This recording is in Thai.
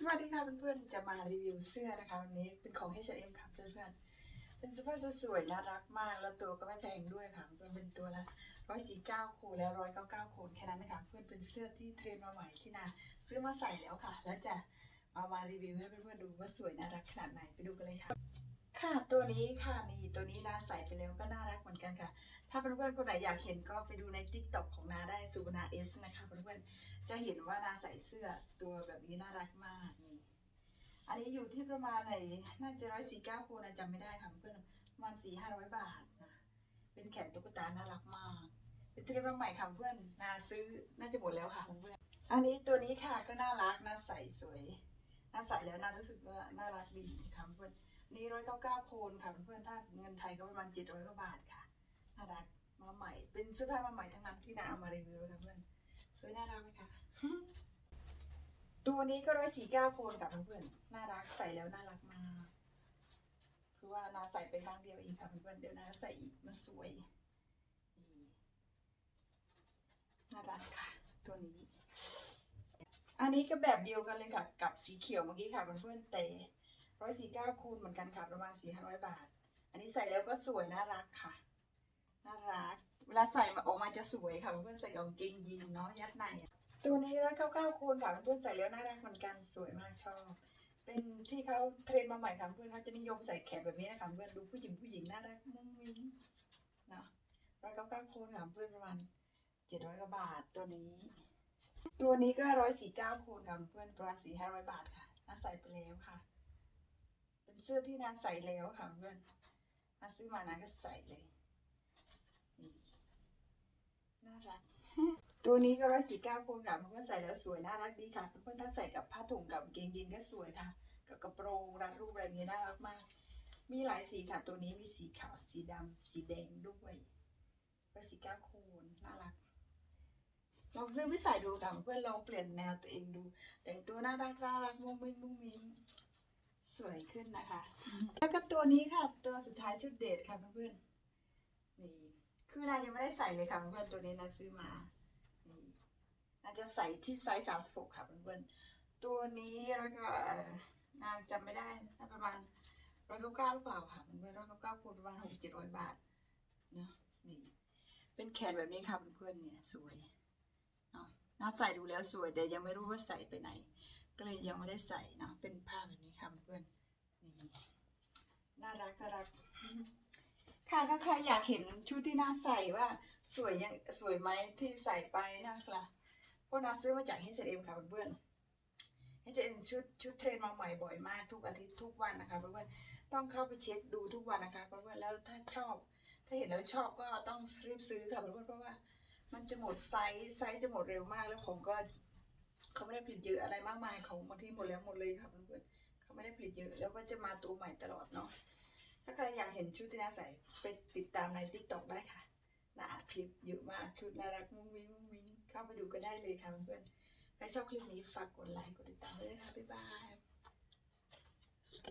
สวัสดีค่ะเพื่อนๆ จะมารีวิวเสื้อนะคะวันนี้เป็นของ H&M ค่ะเพื่อนๆ เป็นเสื้อผ้าสวยน่ารักมาก แล้วตัวก็ไม่แพงด้วยค่ะเพื่อนเป็นตัวละร้อยสี่เก้าโคแล้วร้อยเก้าเก้าโคแค่นั้นนะคะเพื่อนเป็นเสื้อที่เทรนมาใหม่ที่นาซื้อมาใส่แล้วค่ะ แล้วจะเอามารีวิวให้เพื่อนๆดูว่าสวยน่ารักขนาดไหนไปดูกันเลยค่ะ ค่ะตัวนี้ค่ะนี่ตัวนี้นาใส่ไปแล้วก็น่ารักเหมือนกันค่ะ ถ้าเพื่อนๆคนไหนอยากเห็นก็ไปดูใน t ิ k t o k ของนาได้สุวรรณาเอสนะคะเพื่อนๆจะเห็นว่านาใส่เสื้อตัวแบบนี้น่ารักมากนี่อันนี้อยู่ที่ประมาณไหนน่าจะร้อยสี่เก้าคูนะจำไม่ได้ค่ะเพื่อนประมาณสี่ห้าร้อยบาทนะเป็นแขนตุ๊กตาน่ารักมาก เป็นเทรนด์ใหม่ค่ะเพื่อนนาซื้อน่าจะหมดแล้วค่ะเพื่อนอันนี้ตัวนี้ค่ะก็น่ารักน่าใส่สวยน่าใส่แล้วน่ารู้สึกว่าน่ารักดีค่ะเพื่อน นี่ร้อยเก้าเก้าโคนค่ะเพื่อนๆถ้าเงินไทยก็ประมาณเจ็ดร้อยกว่าบาทค่ะน่ารักมาใหม่ เป็นเสื้อผ้ามาใหม่ทั้งนั้นที่นาเอามารีวิวค่ะเพื่อนสวยน่ารักไหมคะตัวนี้ก็ร้อยสี่เก้าโคนกับเพื่อนๆน่ารักใส่แล้วน่ารักมากคือว่านาใส่ไปครั้งเดียวเองค่ะเพื่อนๆเดี๋ยวนาใส่อีกมันสวยนี่น่ารักค่ะ ตัวนี้ อันนี้ก็แบบเดียวกันเลยค่ะ กับสีเขียวเมื่อกี้ค่ะเพื่อนๆแต่ ร้อยสี่เก้าคูณเหมือนกันค่ะ ประมาณสี่ห้าร้อยบาท อันนี้ใส่แล้วก็สวยน่ารักค่ะ น่ารัก เวลาใส่มาออกมาจะสวยค่ะเพื่อนๆใส่กางเกงยีนเนาะยัดในตัวนี้ร้อยเก้าเก้าคูณค่ะเพื่อนๆใส่แล้วน่ารักเหมือนกันสวยมากชอบเป็นที่เขาเทรนมาใหม่ค่ะเพื่อนเขาจะนิยมใส่แขนแบบนี้นะคะเพื่อนดูผู้หญิงผู้หญิงน่ารักมุ้งมิ้งเนาะร้อยเก้าเก้าคูณค่ะเพื่อนประมาณเจ็ดร้อยกว่าบาทตัวนี้ ตัวนี้ก็ร้อยสี่เก้าคูณค่ะเพื่อนประมาณสี่ห้าร้อยบาทค่ะน่าใส่ไปแล้วค่ะ เป็นเสื้อที่นานใส่แล้วค่ะเพื่อนนาซื้อมานานก็ใส่เลยน่ารัก ตัวนี้ก็ร้อยสี่เก้าคูณค่ะเพื่อนใส่แล้วสวยน่ารักดีค่ะเพื่อนถ้าใส่กับผ้าถุงกับเกงยีนก็สวยค่ะ กับกระโปรงรัดรูปอะไรเงี้ยน่ารักมาก มีหลายสีค่ะ ตัวนี้มีสีขาวสีดำสีแดงด้วยร้อยสี่เก้าคูณน่ารักลองซื้อไปใส่ดูค่ะเพื่อนลองเปลี่ยนแนวตัวเองดู แต่งตัวน่ารักน่ารักมุ้งมิ้งมุ้งมิ้ง สวยขึ้นนะคะ แล้วก็ตัวนี้ค่ะ ตัวสุดท้ายชุดเดทค่ะเพื่อนๆนี่คือนายยังไม่ได้ใส่เลยค่ะเพื่อนๆตัวนี้นะซื้อมานี่น่าจะใส่ที่ไซส์สามสิบหกค่ะเพื่อนๆตัวนี้แล้วก็นางจำไม่ได้น่าประมาณร้อยเก้าเก้าหรือเปล่าค่ะมันเป็นร้อยเก้าเก้าคูณประมาณหกเจ็ดร้อยบาทเนาะนี่เป็นแขนแบบนี้ค่ะเพื่อนๆเนี่ยสวยเนาะน่าใส่ดูแล้วสวยแต่ยังไม่รู้ว่าใส่ไปไหน ก็เลยยังไม่ได้ใส่เนาะเป็นผ้าแบบนี้ค่ะเพื่อนๆนี่น่ารักน่ารัก ค่ะถ้าใครอยากเห็นชุดที่น่าใส่ว่าสวยยังสวยไหมที่ใส่ไปนะคะพวกนาซื้อมาจาก H&M ค่ะเพื่อนๆ H&M ชุดชุดเทรนมาใหม่บ่อยมากทุกอาทิตย์ทุกวันนะคะเพื่อนๆต้องเข้าไปเช็คดูทุกวันนะคะเพื่อนๆแล้วถ้าชอบ ถ้าเห็นแล้วชอบก็ต้องรีบซื้อค่ะเพื่อนๆเพราะว่า มันจะหมดไซส์ไซส์จะหมดเร็วมากแล้วของก็เขาไม่ได้ผลิตเยอะอะไรมากมายของบางทีหมดแล้วหมดเลยค่ะเพื่อนๆเขาไม่ได้ผลิตเยอะแล้วก็จะมาตัวใหม่ตลอดเนาะ ถ้าใครอยากเห็นชุดที่น่าใส่ไปติดตามในทิกตอกได้ค่ะน่าอัดคลิปเยอะมากชุดน่ารักมุ้งมิ้งมุ้งมิ้งเข้าไปดูกันได้เลยค่ะเพื่อนใครชอบคลิปนี้ฝากกดไลค์กดติดตามด้วยนะคะบ๊ายบาย